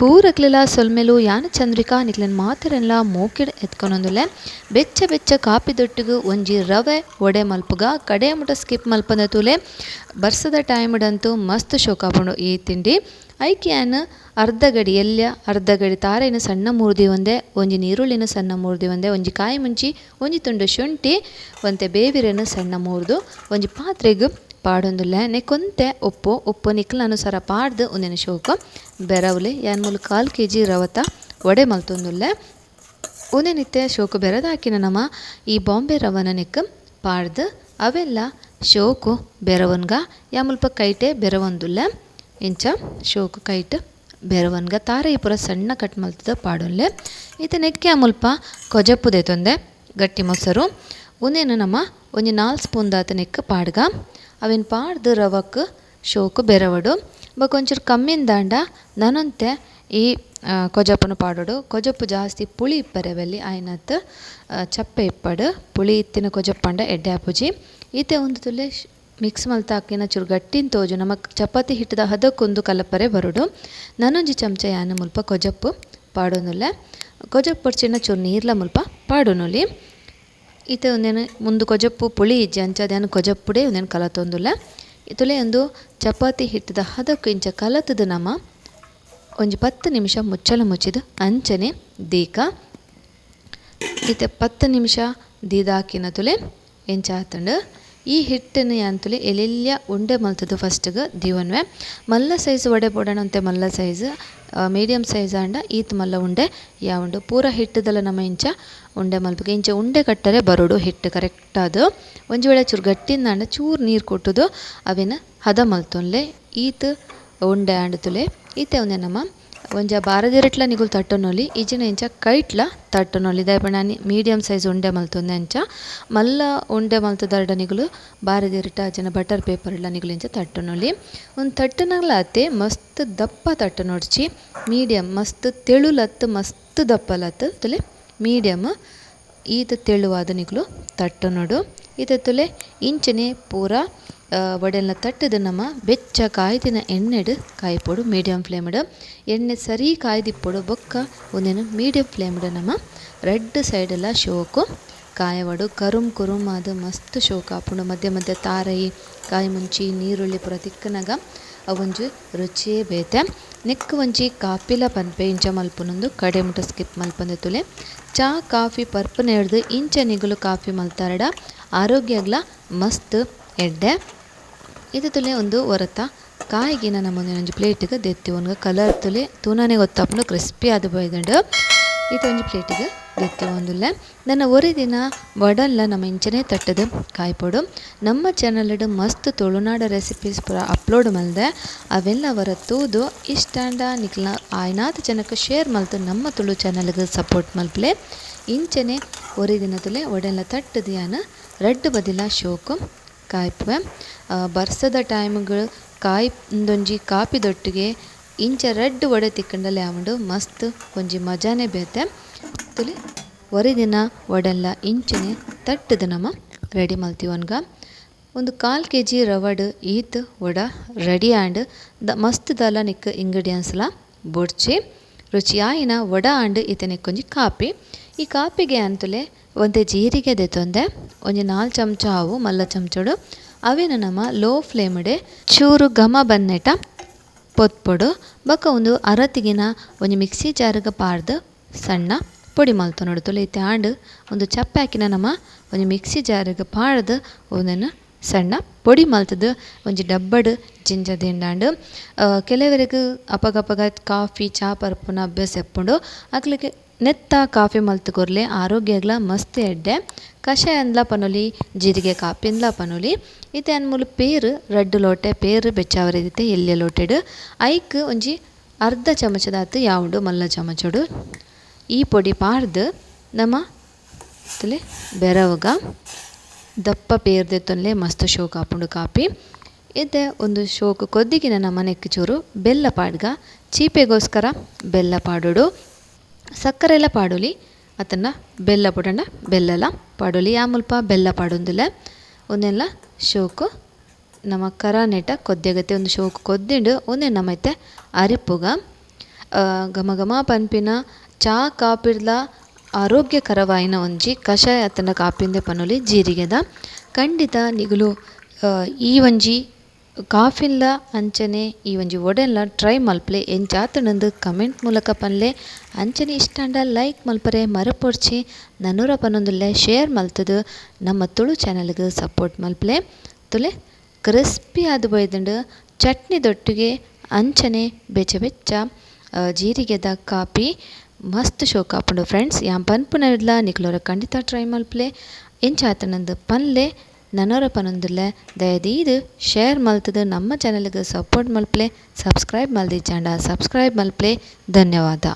ಪೂರಕ್ಲೆಲ ಸೊಲ್ಮೆಲು ಯಾನ ಚಂದ್ರಿಕಾ ನಿಕ್ಲೆನ್ ಮಾತೆರೆನ್ಲ ಮೋಕೆಡ್ ಎತ್ಕೊಂಡೊಂದುಲೆ ಬೆಚ್ಚ ಬೆಚ್ಚ ಕಾಪಿ ದೊಟ್ಟಿಗ್ ಒಂಜಿ ರವೆ ಒಡೆ ಮಲ್ಪುಗ, ಕಡೆ ಮುಟ ಸ್ಕಿಪ್ ಮಲ್ಪಂದ ತೂಲೆ ಬರ್ಸದ ಟೈಮ್ಡಂತೂ ಮಸ್ತ್ ಶೋಕಾಪುಂಡು ಈ ತಿಂಡಿ. ಐ ಕ್ಯಾನ್ ಅರ್ಧ ಗಡಿ ಎಲ್ಯ, ಅರ್ಧ ಗಡಿ ತಾರೆನ್ ಸಣ್ಣ ಮೂರ್ದಿ ಒಂದೆ, ಒಂಜಿ ನೀರುಳ್ಳಿನ ಸಣ್ಣ ಮೂರ್ದಿ ಒಂದೆ, ಒಂಜಿ ಕಾಯಿ ಮುಂಚಿ, ಒಂಜಿ ತುಂಡು ಶುಂಠಿ, ಒಂತೆ ಬೇವಿರೆನ್ ಸಣ್ಣ ಮೂರ್ದು, ಒಂಜಿ ಪಾತ್ರೆಗ್ ಪಾಡೊಂದುಲ್ಲೆ ನೆಕ್ಕೊಂತೆ ಉಪ್ಪು ಉಪ್ಪು ನಿಕ್ಲ್ ಅನುಸಾರ ಪಾಡ್ದ್ ಉಂದೆನ ಶೋಕು. ಬೆರವುಲೆ, ಯಾನ್ ಮೂಲು ಕಾಲ್ ಕೆ ಜಿ ರವತ, ಒಡೆ ಮಲ್ತೊಂದುಲ್ಲೆ. ಉಂದೆನಿತ್ತೆ ಶೋಕು ಬೆರದಾಕಿನ ನಮ, ಈ ಬಾಂಬೆ ರವನ ನಿಕ್ ಪಾಡ್ದ್, ಅವೆಲ್ಲ ಶೋಕು ಬೆರವನ್ಗ, ಯಾ ಮುಲ್ಪ ಕೈಟೆ ಬೆರವೊಂದುಲ್ಲೆ. ಇಂಚ ಶೋಕು ಕೈಟ್ ಬೆರವನ್ಗ, ತಾರೆ ಪುರ ಸಣ್ಣ ಕಟ್ ಮಲ್ತದ ಪಾಡೊಲ್ಲೆ ಇತ್ತೆ ನೆಕ್ಕೆ ಮುಲ್ಪ ಕೊಜಪ್ಪುದೆ ತೊಂದೆ, ಗಟ್ಟಿ ಮೊಸರು. ಉಂದೆನ್ ನಮ ಒಂಜಿ ನಾಲ್ ಸ್ಪೂನ್ ದಾತ ನೆಕ್ ಪಾಡ್ಗ. ಅವೆನ್ ಪಾಡ್ದ್ ರವಕ್ ಶೋಕು ಬೆರವಡು. ಬೊಕ ಒಂಚೂರು ಕಮ್ಮಿನ್ ದಾಂಡ, ನನೊಂತೆ ಈ ಕೊಜಪ್ಪನ ಪಾಡೋಡು. ಕೊಜಪ್ಪು ಜಾಸ್ತಿ ಪುಳಿ ಇಪ್ಪರೆ ಬೆಲ್ಲಿ ಆಯ್ನತ್ ಚಪ್ಪೆ ಇಪ್ಪಡು. ಪುಳಿ ಇತ್ತಿನ ಕೊಜಪ್ಪಂಡ ಪಂಡ ಎಡ್ಡೆ ಆಪುಜಿ ಈತೆ ಒಂದು ತುಲೆ ಮಿಕ್ಸ್ ಮಲ್ತಾಕಿನ ಚೂರು ಗಟ್ಟಿನ ತೋಜು. ನಮಕ್ ಚಪಾತಿ ಹಿಟ್ಟದ ಹದಕ್ಕೊಂದು ಕಲಪರೆ ಬರುಡು. ನನೊಂಜಿ ಚಮಚ ಯಾನ ಮುಲ್ಪ ಕೊಜಪ್ಪು ಪಾಡೊಂದುಲ್ಲೆ ಕೊಜಪ್ಪು ಪೊರ್ಚಿನ ಚೂರು ನೀರ್ಲ ಮುಲ್ಪ ಪಾಡೊನುಲಿ. ಈತೆ ಒಂದೇನು, ಮುಂದೆ ಕೊಜಪ್ಪು ಪುಳಿ ಇಜ್ಜಿ ಅಂಚಾದ್ ಯಾನ್ ಕೊಜಪ್ಪುಡೆ ಒಂದೇನು ಕಲತೊಂದುಲ್ಲ ಇತುಲೆ ಒಂದು ಚಪಾತಿ ಹಿಟ್ಟದ ಇಂಚ ಕಲತದ ನಮ ಒಂಜಿ ಪತ್ತು ನಿಮಿಷ ಮುಚ್ಚಲು ಮುಚ್ಚಿದ ಅಂಚನೆ ದೀಕ. ಇತ ಪತ್ತು ನಿಮಿಷ ದೀದಾಕಿನ ತುಲೆ ಎಂಚ ಆತುಂಡು ಈ ಹಿಟ್ಟನ್ನು ಯಾಂತುಲೆ ಎಲೆಲ್ಯ ಉಂಡೆ ಮಲ್ತದು ಫಸ್ಟ್ಗೆ ದಿವನ್ವೆ. ಮಲ್ಲ ಸೈಜ್ ವಡೆ ಬೋಡಾಂಡಂತೆ ಮಲ್ಲ ಸೈಜ್ ಮೀಡಿಯಮ್ ಸೈಜ್ ಆಂಡ ಈತ್ ಮಲ್ಲ ಉಂಡೆ. ಯಾವುಂಡು ಪೂರ ಹಿಟ್ಟದಲ್ಲ ನಮ್ಮ ಇಂಚ ಉಂಡೆ ಮಲ್ಪುಗ. ಇಂಚ ಉಂಡೆ ಕಟ್ಟರೆ ಬರೋಡು ಹಿಟ್ಟು ಕರೆಕ್ಟ್ ಅದು ಒಂಜಿ ವೇಳೆ ಚೂರು ಗಟ್ಟಿಂದಾಂಡ ಚೂರು ನೀರು ಕೊಟ್ಟುದು, ಅವಿನ ಹದ ಮಲ್ತೊನ್ಲೆ ಈತ್ ಉಂಡೆ ಆಂಡತುಲೆ. ಈತೆ ಉಂದೆ ನಮ ಒಂಜ ಬಾರದಿರಟ್ಲ ನಿಗುಲು ತಟ್ಟೊನೊಲಿ ಇಜಿನ ಇಂಚ ಕೈಟ್ಲ ತಟ್ಟೊನೊಲಿ. ದಾಯೆ ಮೀಡಿಯಂ ಸೈಜ್ ಉಂಡೆ ಮಲ್ತೊಂದೆ ಅಂಚ ಮಲ್ಲ ಉಂಡೆ ಮಲ್ತುದಾರ್ಡ ನಿಗುಲು ಬಾರದಿರಟ ಅಂಚನೆ ಬಟರ್ ಪೇಪರ್ಲ ನಿಗುಲು ಇಂಚ ತಟ್ಟೊನೊಲಿ. ಒಂದು ತಟ್ಟನಗ್ಲಾತೆ ಮಸ್ತ್ ದಪ್ಪ ತಟ್ಟನೊಡ್ಚಿ ಮೀಡಿಯಂ ಮಸ್ತ್ ತೆಳುಲತ್ತು ಮಸ್ತ್ ದಪ್ಪಲತ್ತು ತಲೆ ಮೀಡಿಯಮ್ ಈತ್ ತೆಳುವಾದ ನಿಗುಲು ತಟ್ಟನೊಡು ಈತೆ ತುಲೆ ಇಂಚನೆ ಪೂರ ಒಡೆಲ್ನ ತಟ್ಟದ ನಮ್ಮ ಬೆಚ್ಚ ಕಾಯ್ದಿನ ಎಣ್ಣೆಡ್ ಕಾಯಿಪೋಡು ಮೀಡಿಯಂ ಫ್ಲೇಮ್ಡ್ ಎಣ್ಣೆ ಸರಿ ಕಾಯ್ದಿಪ್ಪೊಡು ಬೊಕ್ಕ ಒಂದೇನು ಮೀಡಿಯಂ ಫ್ಲೇಮ್ಡ್ ನಮ್ಮ ರೆಡ್ ಸೈಡೆಲ್ಲ ಶೋಕು. ಕಾಯವಡು ಕರುಮ್ ಕುರುಮ್ ಅದು ಮಸ್ತ್ ಶೋಕು ಆಪುಂಡು ಮಧ್ಯ ಮಧ್ಯ ತಾರೈ, ಕಾಯಿ ಮುಂಚಿ, ನೀರುಳ್ಳಿ ಪೂರ ತಿಕ್ಕುನಗ ಅವೊಂಜಿ ರುಚಿಯೇ ಬೇತೆ. ನೆಕ್ ಒಂಜಿ ಕಾಪಿಲ ಪನ್ಪೆ ಇಂಚ ಮಲ್ಪುನೊಂದು, ಕಡೆ ಮುಟ ಸ್ಕಿಪ್ ಮಲ್ಪಂದೆ ತುಲೆ. ಚಾ, ಕಾಫಿ ಪರ್ಪುನ ಎಡ್ದು ಇಂಚ ನಿಗುಲು ಕಾಫಿ ಮಲ್ತಾರಡ. ಆರೋಗ್ಯಗ್ಲ ಮಸ್ತ್ ಎಡ್ಡೆ. ಇದು ತುಲೆ ಒಂದು ಒರತ. ಕಾಯಿಗಿನ ನಮ್ಮೊಂದು ಒಂಜಿ ಪ್ಲೇಟಿಗೆ ದೆತ್ತಿ ಒನ್ಗ ಕಲರ್ ತುಲೆ. ತೂನನೆ ಗೊತ್ತಾಪುಂಡು ಕ್ರಿಸ್ಪಿ ಆದ್ ಬೈದಂಡು ಇದು ಒಂಜಿ ಪ್ಲೇಟ್ಗ್ ದೆತ್ತಿ ಒಂದುಲ್ಲೆ. ನನ್ನ ಒರಿ ದಿನ ವಡಲ್ಲ ನಮ್ಮ ಇಂಚನೆ ತಟ್ಟದು ಕಾಯ್ಪೊಡು. ನಮ್ಮ ಚಾನಲ್ಡ್ ಮಸ್ತ್ ತುಳುನಾಡ ರೆಸಿಪೀಸ್ ಪೂರ ಅಪ್ಲೋಡ್ ಮಲ್ದೆ. ಅವೆಲ್ಲ ಅವರ ತೂದು ಇಷ್ಟಾಂಡ ನಿಕ್ಲ ಆಯ್ನಾದ ಜನಕ್ಕೆ ಶೇರ್ ಮಲ್ತು ನಮ್ಮ ತುಳು ಚಾನಲ್ಗೆ ಸಪೋರ್ಟ್ ಮಲ್ಪಲೆ. ಇಂಚನೆ ಒರಿ ದಿನದಲ್ಲೇ ಒಡೆಲ್ಲ ತಟ್ಟದು ಯಾನ್ ರಡ್ಡ್ ಬದಿಲ ಶೋಕು ಕಾಯ್ಪುವೆ. ಬರ್ಸದ ಟೈಮ್ಗಳು ಉಂದೊಂಜಿ ಕಾಪಿದೊಟ್ಟಿಗೆ ಇಂಚ ರೆಡ್ ವಡೆ ತಿಕ್ಕಂಡಲೆ ಆವುಂಡು ಮಸ್ತ್ ಒಂಜಿ ಮಜಾನೇ ಬೇತೆ. ತುಲೆ ಒರಿ ದಿನ ವಡೆಲ್ಲ ಇಂಚನೆ ತಟ್ಟದ ನಮ ರೆಡಿ ಮಲ್ತಿವನ್ಗ ಒಂದು ಕಾಲು ಕೆ ಜಿ ರವಡ್ ಈತ್ ವಡ ರೆಡಿ ಆಂಡ್ ದ ಮಸ್ತ್ ದಲ್ಲ ನಿಕ್ ಇಂಗ್ರೀಡಿಯೆಂಟ್ಸ್ಲ ಬೊಡ್ಚಿ, ರುಚಿಯಾಯಿನ ವಡ ಆಂಡ್ ಈತ ನಿಕ್ಕೊಂಜಿ ಕಾಪಿ. ಈ ಕಾಪಿಗೆ ಅಂತಲೇ ಒಂದೇ ಜೀರಿಗೆ ದೆತೊಂದೆ ಒಂಜಿ ನಾಲ್ ಚಮಚ ಹಾವು, ಮಲ್ಲ ಚಮಚಡು, ಅವಿನ ನಮ್ಮ ಲೋ ಫ್ಲೇಮ್ಡೆ ಚೂರು ಘಮ ಬನ್ನೆಟ, ಪೊತ್ಪೊಡು, ಬೊಕ ಒಂದು ಅರತಿಗಿನ ಒಂಜಿ ಮಿಕ್ಸಿ ಜಾರಿಗೆ ಪಾರ್ದ್ ಸಣ್ಣ ಪೊಡಿ ಮಲ್ತೊನೊಡು ತುಲೆ ಇತ್ತೆ ಆಂಡ್ ಒಂದು ಚಪ್ಪೆ ಆಕಿನ ನಮ ಒಂಜಿ ಮಿಕ್ಸಿ ಜಾರ್ಗ್ ಪಾಡ್ದ್ ಒಂದನ್ನು ಸಣ್ಣ ಪೊಡಿ ಮಲ್ತುದು. ಒಂಜಿ ಡಬ್ಬಡ್ ಜಿಂಜ ದೆಂಡಾಂಡು. ಕೆಲವೆರ್ಗ್ ಅಪಗಪಗ ಕಾಫಿ, ಚಾ, ಪರ್ಪುನ ಅಭ್ಯಾಸ ಎಪ್ಪುಂಡು ಅಕ್ಲೆಗ್ ನೆತ್ತ ಕಾಫಿ ಮಲ್ತ್ ಕೊರ್ಲೆ ಆರೋಗ್ಯಗ್ಲ ಮಸ್ತ್ ಎಡ್ಡೆ. ಕಷಾಯನ್ಲ ಪನೊಲಿ, ಜೀರಿಗೆ ಕಾಪಿನ್ಲ ಪನೊಲಿ. ಇತ್ತೆ ಅನ್ಮೂಲ ಪೇರು, ರಡ್ಡ್ ಲೋಟೆ ಪೇರ್ ಬೆಚ್ಚಾವರಿದಿತ್ತೆ ಎಲ್ಲೆ ಲೋಟೆಡ್. ಐಕ್ ಒಂಜಿ ಅರ್ಧ ಚಮಚದಾತು ಯಾವುಂಡು ಮಲ್ಲ ಚಮಚಡು. ಈ ಪೊಡಿ ಪಾರ್ದ್ ನಮ ತಲೆ ಬೆರವಗ ದಪ್ಪ ಪೇರ್ದೆ ದೆತ್ತೊನ್ಲೆ ಮಸ್ತ್ ಶೋಕ್ ಆಪುಂಡು ಕಾಪಿ. ಇತ್ತೆ ಒಂದು ಶೋಕು ಕೊದ್ದಿಗಿನ ನಮ ನೆಕ್ಕ್ ಚೂರು ಬೆಲ್ಲ ಪಾಡ್ಗ. ಚೀಪೆಗೋಸ್ಕರ ಬೆಲ್ಲ ಪಾಡೊಡು. ಸಕ್ಕರೆಲ ಪಾಡೋಲಿ. ಅತನ್ನ ಬೆಲ್ಲ ಪುಡಂಡ ಬೆಲ್ಲಲ ಪಾಡೋಲಿ. ಯಾ ಮುಲ್ಪ ಬೆಲ್ಲ ಪಾಡೊಂದುಲ್ಲೆ. ಒಂದೆಲ್ಲ ಶೋಕು ನಮ ಕರ ನೆಟ ಕೊದ್ದೆಗತ್ತೆ ಒಂದು ಶೋಕು ಕೊದ್ದಿಂಡು. ಒಂದೇ ನಮ್ಮೈತೆ ಅರಿಪುಗ ಘಮ ಘಮ ಪನ್ಪಿನ ಚಾ, ಕಾಪಿರ್ಲ ಆರೋಗ್ಯಕರವಾಯಿನ ಒಂಜಿ ಕಷಾಯ ಅತ್ತನ ಕಾಪಿಂದೆ ಪನೊಲಿ ಜೀರಿಗೆದ. ಖಂಡಿತ ನಿಗಲು ಈ ಒಂಜಿ ಕಾಫಿನ್ಲ ಅಂಚನೆ, ಈ ಒಂಜಿ ಒಡೆನ್ಲ ಟ್ರೈ ಮಲ್ಪಲೆ ಎಂಚಾತುಂಡು ಕಮೆಂಟ್ ಮೂಲಕ ಪನ್ಲೆ. ಅಂಚನೆ ಇಷ್ಟಂಡ ಲೈಕ್ ಮಲ್ಪರೆ ಮರಪೊಡ್ಚಿ ನನ್ನೂರ ಪನ್ನೊಂದುಲ್ಲೆ ಶೇರ್ ಮಲ್ತುದು, ನಮ್ಮ ತುಳು ಚಾನಲ್ಗೆ ಸಪೋರ್ಟ್ ಮಲ್ಪಲೆ. ತುಲೆ, ಕ್ರಿಸ್ಪಿ ಆದ್ ಚಟ್ನಿ ದೊಟ್ಟಿಗೆ ಅಂಚನೆ ಬೆಚ್ಚ ಬೆಚ್ಚ ಜೀರಿಗೆದ ಕಾಪಿ. ಮಸ್ತ್ ಶೋಕ. ಆಪುಂಡು ಫ್ರೆಂಡ್ಸ್ ಯಾನ್ ಪನ್ಪುನವಿಡ್ಲ ನಿಕ್ಲೋರ ಖಂಡಿತ ಟ್ರೈ ಮಲ್ಪಲೆ. ಎಂಚಾತನಂದು ಪನ್ಲೆ ನನೋರ ಪನೊಂದುಲ್ಲೆ. ದಯದೀದ್ ಶೇರ್ ಮಲ್ತುದು ನಮ್ಮ ಚಾನಲ್ಗೆ ಸಪೋರ್ಟ್ ಮಲ್ಪಲೆ. ಸಬ್ಸ್ಕ್ರೈಬ್ ಮಲ್ದಿಜ್ಜಾಂಡ ಸಬ್ಸ್ಕ್ರೈಬ್ ಮಲ್ಪಲೆ. ಧನ್ಯವಾದ.